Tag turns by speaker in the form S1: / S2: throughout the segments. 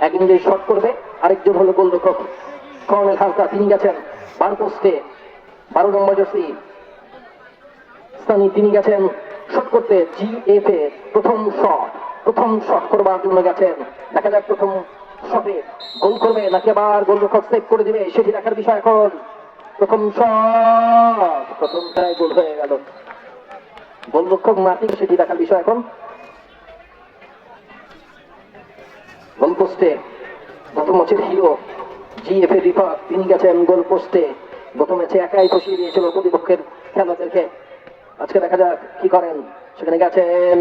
S1: একজন যে শট করবে, আরেকজন হলো গোলরক্ষক। কর্নেল হালকা তিনি গেছেন বার পোস্টে বারো নম্বর জার্সি। তিনি গেছেন শট করতে জিএফ এ। প্রথম শট প্রথম শট করবার জন্য গেছেন। দেখা যাক প্রথম শটে গোল করবে নাকি আবার গোলরক্ষক সেভ করে দিবে, সেটি দেখার বিষয় এখন। প্রথম শট প্রথমটাই গোল হয়ে গেল। গোলরক্ষক মার্টিন সেটি দেখার বিষয় এখন। গোল পোস্টে গত ম্যাচের হিরো জিএফ এ রিফা তিনি গেছেন গোল পোস্টে গত ম্যাচে একাই বসিয়ে দিয়েছিল প্রতিপক্ষের খেলোয়াড়দেরকে। আজকে দেখা যাক কি করেন। সেখানে গেছেন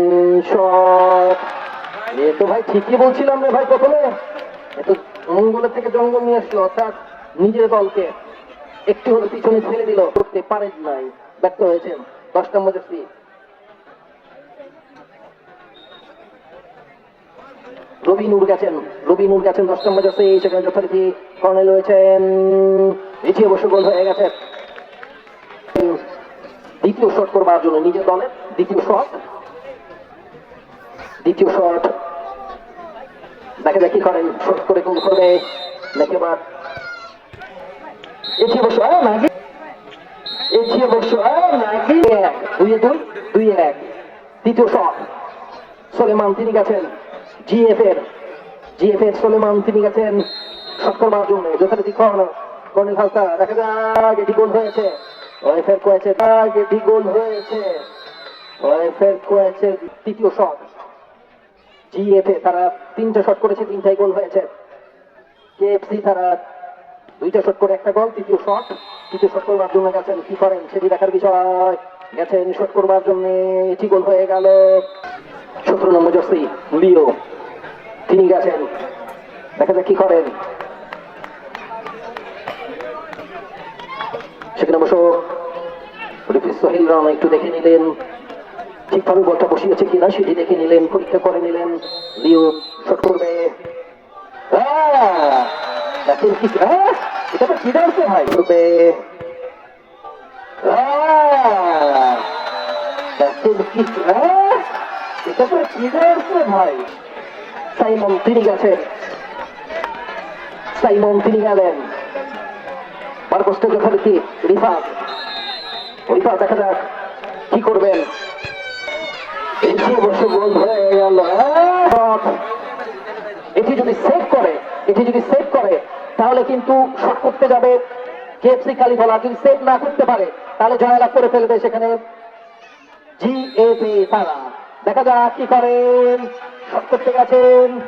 S1: এ তো ভাই ঠিকই বলছিলাম রে ভাই প্রথমে। এ তো মঙ্গলের থেকে জঙ্গল নিয়ে আসলো, অর্থাৎ নিজের দলকে। একটু হলে পিছনে ফেলে দিল, করতে পারেন নাই। ব্যর্থ হয়েছেন। দশ নম্বর রবি নূর গেছেন রবি নূর গেছেন, দশ নম্বর জার্সি, সেখানে যথারীতি কর্নেল রয়েছেন। এটি অবশ্য গোল হয়ে গেছে। দ্বিতীয় শট করবার জন্য নিজের দলের দ্বিতীয় শট। দ্বিতীয় শট। দেখা করেন, শট করে গোল করবে নাকি আবার এটি অবশ্য নাকি এটি অবশ্য নাকি দুই দুই দুই এক। তৃতীয় শট। সলেমান, তিনি গেছেন। জিএফ এর জিএফ এর তিনি গেছেন শট করবার জন্য যথারীতি কর্নার কর্নেল হালকা, দেখা যাক, এটি গোল হয়েছে। ওয়েফের কয়েছে, তাক, এটি গোল হয়েছে। ওয়েফের কয়েছে তৃতীয় শট জিএফ এ তারা তিনটা শট করেছে, তিনটাই গোল হয়েছে। কেএফসি তারা দুইটা শট করে, একটা গোল তৃতীয় শট তৃতীয় শট করবার জন্য গেছেন কি করেন, সেটি দেখার বিষয়। গেছেন শট করবার জন্য এটি গোল হয়ে গেল। সতেরো নম্বর জার্সি, লিও। তিনি গেছেন। দেখা যাক কি করেন। সেখানে একটু দেখে নিলেন, ঠিকভাবে বলটা বসিয়েছে কিনা সেটি দেখে নিলেন, পরীক্ষা করে নিলেন, লিও শট করবে! এটা ভাই? করবে! এটা ভাই? সাইমন তিনি গেছেন সাইমন তিনি গেলেন মার্কোস্টে যথারীতি রিফাত রিফাত দেখা যাক কি করবেন। এটি যদি সেভ করে, এটি যদি সেভ করে, তাহলে কিন্তু শট করতে যাবে। কেএফসি কালীফলা যদি সেভ না করতে পারে, তাহলে জয়লাভ করে ফেলবে সেখানে। জিএপি তারা। দেখা যাক কি করেন। করতে গেছেন।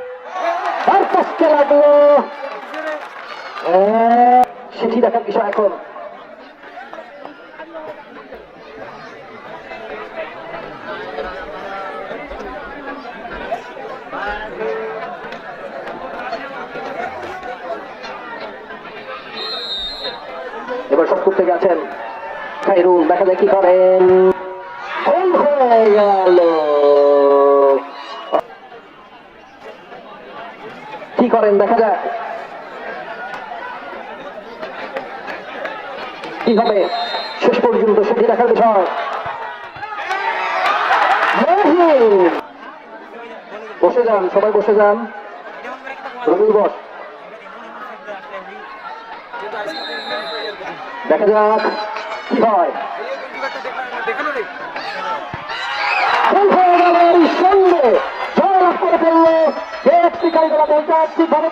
S1: আহ, সেটি দেখার বিষয় এখন। এবার শট করতে গেছেন। খাইরুল দেখা যায় কি করেন? হয়ে গেল। কি করেন? দেখা যাক। কি হবে? শেষ পর্যন্ত সেটি দেখার বিষয়। বসে যান, সবাই বসে যান। রবি বস। দেখা যাক, কি হয়।